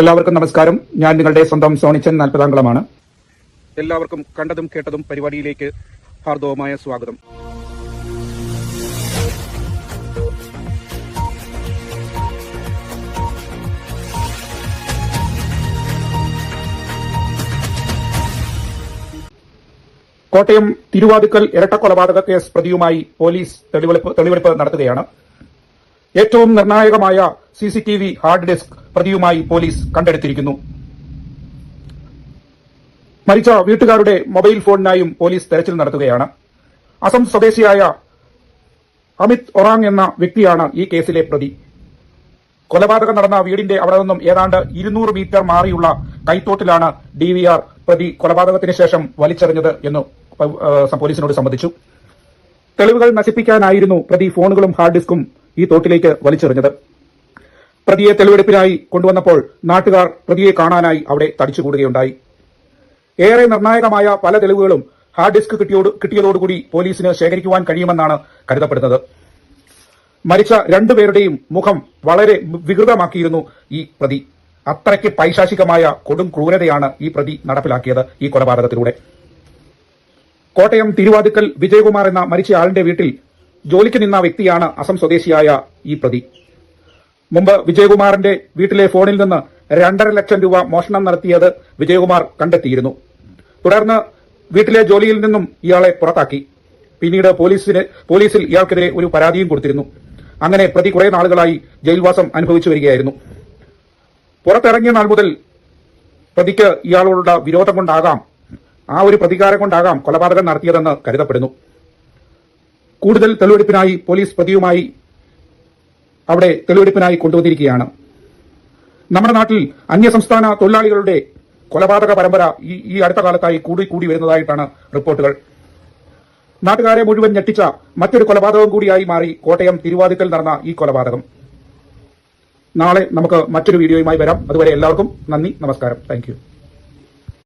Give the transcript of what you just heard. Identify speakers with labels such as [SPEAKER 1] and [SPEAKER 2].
[SPEAKER 1] എല്ലാവർക്കും നമസ്കാരം. ഞാൻ നിങ്ങളുടെ സ്വന്തം സോണിച്ചൻ നാൽപ്പതാംഗളമാണ്. എല്ലാവർക്കും കണ്ടതും കേട്ടതും പരിപാടിയിലേക്ക് ഹാർദവമായ സ്വാഗതം. കോട്ടയം തിരുവാതുക്കൽ ഇരട്ടക്കൊലപാതക കേസ് പ്രതിയുമായി പോലീസ് തെളിവെടുപ്പ് നടത്തുകയാണ്. ഏറ്റവും നിർണായകമായ CCTV C T V hard disk പ്രതിയുമായി police കണ്ടെടുത്തിരിക്കുന്നു. മരിച്ച വീട്ടുകാരുടെ മൊബൈൽ ഫോണിനായും പോലീസ് തെരച്ചിൽ നടത്തുകയാണ്. അസം സ്വദേശിയായ അമിത് ഒറാങ് എന്ന വ്യക്തിയാണ് ഈ കേസിലെ പ്രതി. കൊലപാതകം നടന്ന വീടിന്റെ അവിടെ നിന്നും ഏതാണ്ട് ഇരുന്നൂറ് മീറ്റർ മാറിയുള്ള കൈത്തോട്ടിലാണ് ഡി വി ആർ പ്രതി കൊലപാതകത്തിന് ശേഷം വലിച്ചെറിഞ്ഞത് എന്ന് പോലീസിനോട് സംബന്ധിച്ചു തെളിവുകൾ നശിപ്പിക്കാനായിരുന്നു പ്രതി ഫോണുകളും ഹാർഡ് ഡിസ്കും ഈ തോട്ടിലേക്ക് വലിച്ചെറിഞ്ഞത്. പ്രതിയെ തെളിവെടുപ്പിനായി കൊണ്ടുവന്നപ്പോൾ നാട്ടുകാർ പ്രതിയെ കാണാനായി അവിടെ തടിച്ചുകൂടുകയുണ്ടായി. ഏറെ നിർണായകമായ പല തെളിവുകളും ഹാർഡ് ഡിസ്ക് കിട്ടിയോട് കിട്ടിയതോടുകൂടി പോലീസിന് ശേഖരിക്കുവാൻ കഴിയുമെന്നാണ് കരുതപ്പെടുന്നത്. മരിച്ച രണ്ടുപേരുടെയും മുഖം വളരെ വികൃതമാക്കിയിരുന്നു ഈ പ്രതി. അത്രയ്ക്ക് പൈശാചികമായ കൊടും ക്രൂരതയാണ് ഈ പ്രതി നടപ്പിലാക്കിയത് ഈ കൊലപാതകത്തിലൂടെ. കോട്ടയം തിരുവാതുക്കൽ വിജയകുമാർ എന്ന മരിച്ച ആളിന്റെ വീട്ടിൽ ജോലിക്ക് നിന്ന വ്യക്തിയാണ് അസം സ്വദേശിയായ ഈ പ്രതി. മുമ്പ് വിജയകുമാറിന്റെ വീട്ടിലെ ഫോണിൽ നിന്ന് രണ്ടര ലക്ഷം രൂപ മോഷണം നടത്തിയത് വിജയകുമാർ കണ്ടെത്തിയിരുന്നു. തുടർന്ന് വീട്ടിലെ ജോലിയിൽ നിന്നും ഇയാളെ പുറത്താക്കി. പിന്നീട് പോലീസിന് പോലീസിൽ ഇയാൾക്കെതിരെ ഒരു പരാതിയും കൊടുത്തിരുന്നു. അങ്ങനെ പ്രതി കുറെ നാളുകളായി ജയിൽവാസം അനുഭവിച്ചു വരികയായിരുന്നു. പുറത്തിറങ്ങിയ നാൾ മുതൽ പ്രതിക്ക് ഇയാളോടുള്ള വിരോധം കൊണ്ടാകാം ആ ഒരു പ്രതികാരം കൊണ്ടാകാം കൊലപാതകം നടത്തിയതെന്ന് കരുതപ്പെടുന്നു. കൂടുതൽ തെളിവെടുപ്പിനായി പോലീസ് പ്രതിയുമായി അവിടെ തെളിവെടുപ്പിനായി കൊണ്ടുവന്നിരിക്കുകയാണ്. നമ്മുടെ നാട്ടിൽ അന്യസംസ്ഥാന തൊഴിലാളികളുടെ കൊലപാതക പരമ്പര ഈ ഈ അടുത്ത കാലത്തായി കൂടി കൂടി വരുന്നതായിട്ടാണ് റിപ്പോർട്ടുകൾ. നാട്ടുകാരെ മുഴുവൻ ഞെട്ടിച്ച മറ്റൊരു കൊലപാതകം കൂടിയായി മാറി കോട്ടയം തിരുവാതിക്കൽ നടന്ന ഈ കൊലപാതകം. നാളെ നമുക്ക് മറ്റൊരു വീഡിയോയുമായി വരാം. അതുവരെ എല്ലാവർക്കും നന്ദി നമസ്കാരം. താങ്ക്